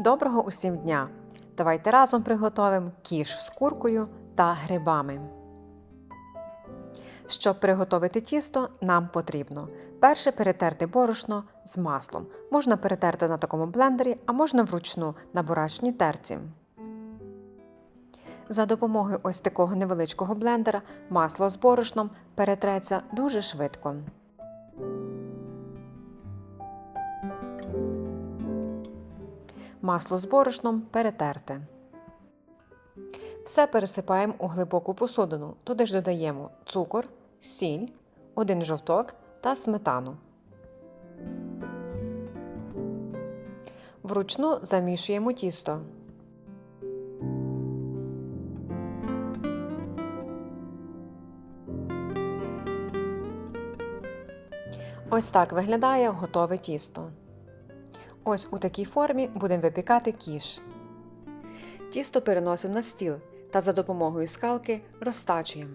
Доброго усім дня! Давайте разом приготуємо кіш з куркою та грибами. Щоб приготувати тісто, нам потрібно перше перетерти борошно з маслом. Можна перетерти на такому блендері, а можна вручну на бурачній терці. За допомогою ось такого невеличкого блендера масло з борошном перетреться дуже швидко. Масло з борошном перетерте. Все пересипаємо у глибоку посудину. Туди ж додаємо цукор, сіль, один жовток та сметану. Вручну замішуємо тісто. Ось так виглядає готове тісто. Ось у такій формі будемо випікати кіш. Тісто переносимо на стіл та за допомогою скалки розтачуємо.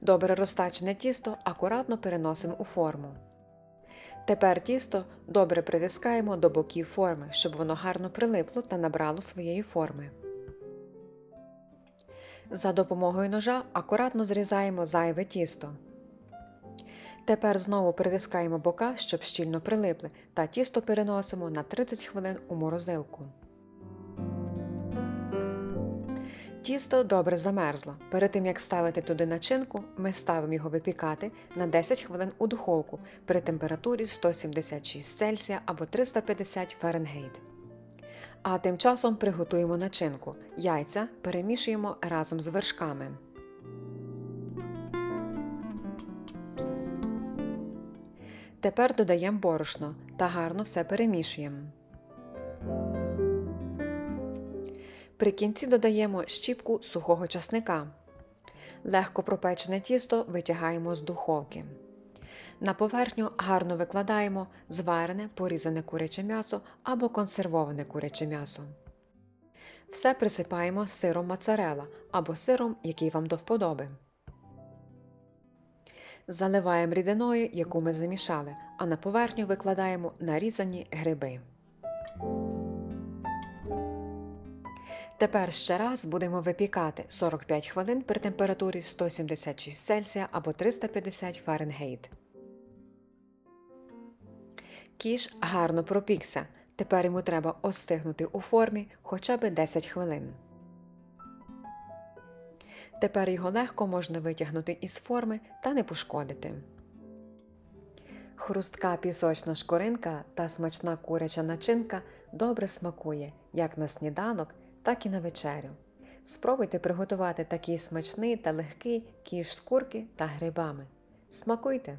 Добре розтачене тісто акуратно переносимо у форму. Тепер тісто добре притискаємо до боків форми, щоб воно гарно прилипло та набрало своєї форми. За допомогою ножа акуратно зрізаємо зайве тісто. Тепер знову притискаємо бока, щоб щільно прилипли, та тісто переносимо на 30 хвилин у морозилку. Тісто добре замерзло. Перед тим як ставити туди начинку, ми ставимо його випікати на 10 хвилин у духовку при температурі 176 Цельсія або 350 Фаренгейт. А тим часом приготуємо начинку. Яйця перемішуємо разом з вершками. Тепер додаємо борошно та гарно все перемішуємо. При кінці додаємо щіпку сухого часника. Легко пропечене тісто витягаємо з духовки. На поверхню гарно викладаємо зварене порізане куряче м'ясо або консервоване куряче м'ясо. Все присипаємо сиром моцарелла або сиром, який вам до вподоби. Заливаємо рідиною, яку ми замішали, а на поверхню викладаємо нарізані гриби. Тепер ще раз будемо випікати 45 хвилин при температурі 176 Цельсія або 350 Фаренгейт. Кіш гарно пропікся. Тепер йому треба остигнути у формі хоча б 10 хвилин. Тепер його легко можна витягнути із форми та не пошкодити. Хрустка пісочна шкоринка та смачна куряча начинка добре смакує як на сніданок, так і на вечерю. Спробуйте приготувати такий смачний та легкий кіш з курки та грибами. Смакуйте!